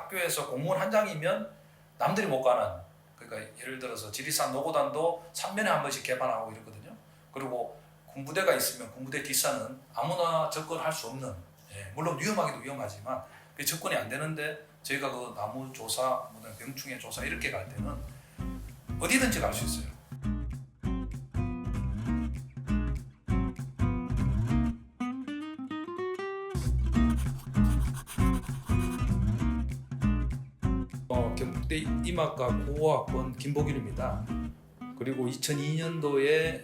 학교에서 공무원 한 장이면 남들이 못 가는 그러니까 예를 들어서 지리산 노고단도 3년에 한 번씩 개반하고 이러거든요. 그리고 군부대가 있으면 군부대 뒷산은 아무나 접근할 수 없는 예, 물론 위험하기도 위험하지만 그 접근이 안 되는데 저희가 그 나무 조사, 뭐 병충해 조사 이렇게 갈 때는 어디든지 갈 수 있어요. 대 이마과 고학번 김복일입니다. 그리고 2002년도에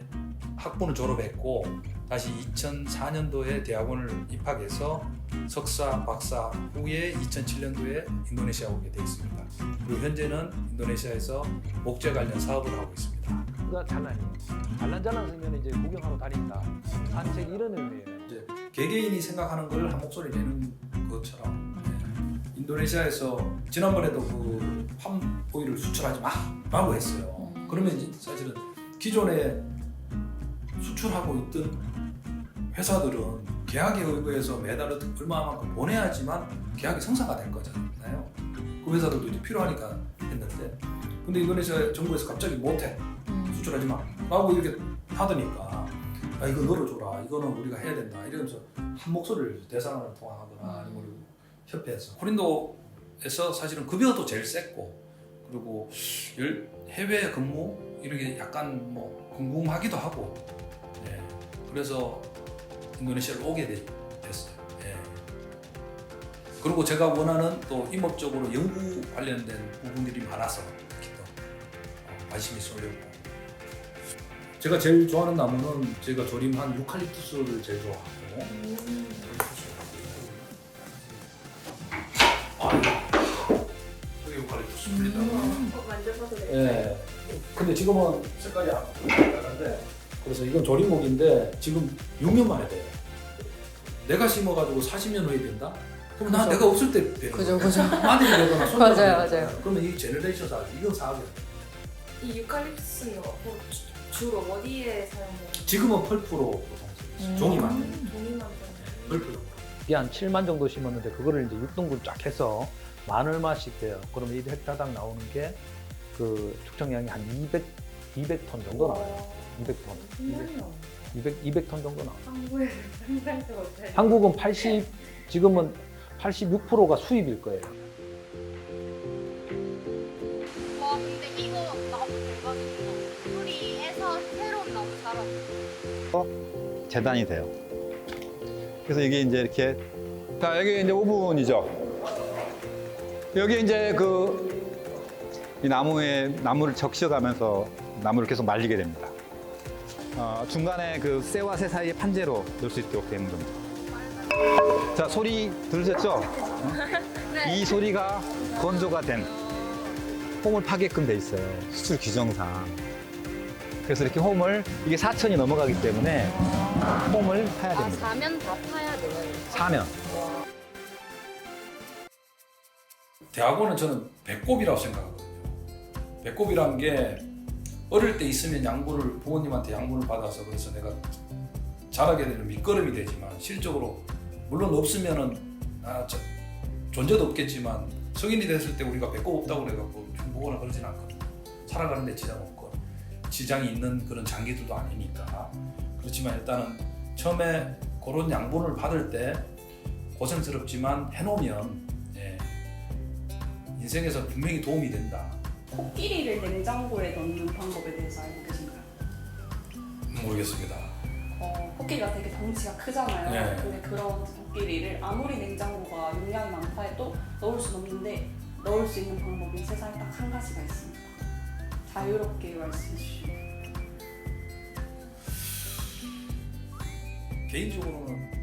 학부를 졸업했고 다시 2004년도에 대학원을 입학해서 석사, 박사 후에 2007년도에 인도네시아 오게 되어 있습니다. 그리고 현재는 인도네시아에서 목재 관련 사업을 하고 있습니다. 그가 잘난이에요. 잘난잘난 쓰면 이제 구경하러 다닌다. 산책 이런 의미예요. 이제 개개인이 생각하는 걸 한 목소리 내는 것처럼 네. 인도네시아에서 지난번에도 그 팜 오일을 수출하지 마 라고 했어요. 그러면 이제 사실은 기존에 수출하고 있던 회사들은 계약에 의거해서 매달 얼마만큼 보내야지만 계약이 성사가 된 거잖아요. 그 회사들도 이제 필요하니까 했는데. 근데 인도네시아 정부에서 갑자기 못해. 수출하지 마라고 이렇게 하더니까 야 이거 열어줘라. 이거는 우리가 해야 된다. 이러면서 한 목소리를 대사관을 통화하거나 아니면 협회에서 코린도에서 사실은 급여도 제일 셌고 그리고 열- 해외 근무 이런 게 약간 뭐 궁금하기도 하고 예. 그래서 인도네시아를 오게 되- 됐어요. 예. 그리고 제가 원하는 또 임업적으로 연구 관련된 부분들이 많아서 특히 또 어, 관심이 쏠렸고 제가 제일 좋아하는 나무는 제가 조림한 유칼립투스를 제일 좋아하고 아, 어, 만져봐도 될까요? 예. 근데 지금은 색깔이 안 나는데 그래서 이건 조림목인데 지금 6년 만에 돼요. 내가 심어가지고 40년 후에 된다? 그럼 나 그죠. 내가 없을 때 되는 그죠, 거야. 그죠. 아들이 되거나 손자가 맞아요. 맞아요. 그러면 이 제너레이션 사업, 이건 사업이야. 이 유칼립투스는 뭐 주- 주로 어디에 사용해요? 지금은 펄프로 보통. 음. 종이만. 종이만 쓰는 펄프로. 한 7만 정도 심었는데 그거를 이제 6등분 쫙 해서 만 얼마씩 돼요. 그러면 1 헥타당 나오는 게 그 축정량이 한 200, 200톤 정도 나와요. 200톤. 200, 200, 200톤 정도 나와요. 한국에 상상도 못해. 한국은 80, 지금은 86%가 수입일 거예요. 와 근데 이거 나무 대박이다. 뿌리에서 새로운 나무 자라. 재단이 돼요. 그래서 이게 이제 이렇게 자 여기 이제 오븐이죠. 여기 이제 그 이 나무에 나무를 적셔가면서 나무를 계속 말리게 됩니다. 어, 중간에 그 쇠와 쇠 사이에 판재로 넣을 수 있도록 되는 겁니다. 자 소리 들으셨죠? 어? 네. 이 소리가 건조가 된 홈을 파게끔 돼 있어요. 수출 규정상. 그래서 이렇게 홈을 이게 4천이 넘어가기 때문에 홈을 파야 아 됩니다. 사면 다 파야 돼요. 사면. 대학원은 저는 배꼽이라고 생각하거든요. 배꼽이란 게 어릴 때 있으면 양보를 부모님한테 양보를 받아서 그래서 내가 자라게 되는 밑거름이 되지만 실적으로 물론 없으면은 아, 저, 존재도 없겠지만 성인이 됐을 때 우리가 배꼽 없다고 그래갖고 중보거나 그러진 않거든요. 살아가는 데 지장 없고 지장이 있는 그런 장기들도 아니니까 그렇지만 일단은 처음에 그런 양분을 받을 때 고생스럽지만 해놓으면 예, 인생에서 분명히 도움이 된다. 코끼리를 냉장고에 넣는 방법에 대해서 알고 계신가요? 모르겠습니다. 어, 코끼리가 되게 덩치가 크잖아요. 네. 근데 그런 코끼리를 아무리 냉장고가 용량이 많다 해도 넣을 수는 없는데 넣을 수 있는 방법이 세상에 딱 한 가지가 있습니다. 자유롭게 말씀해 주시죠. 개인적으로는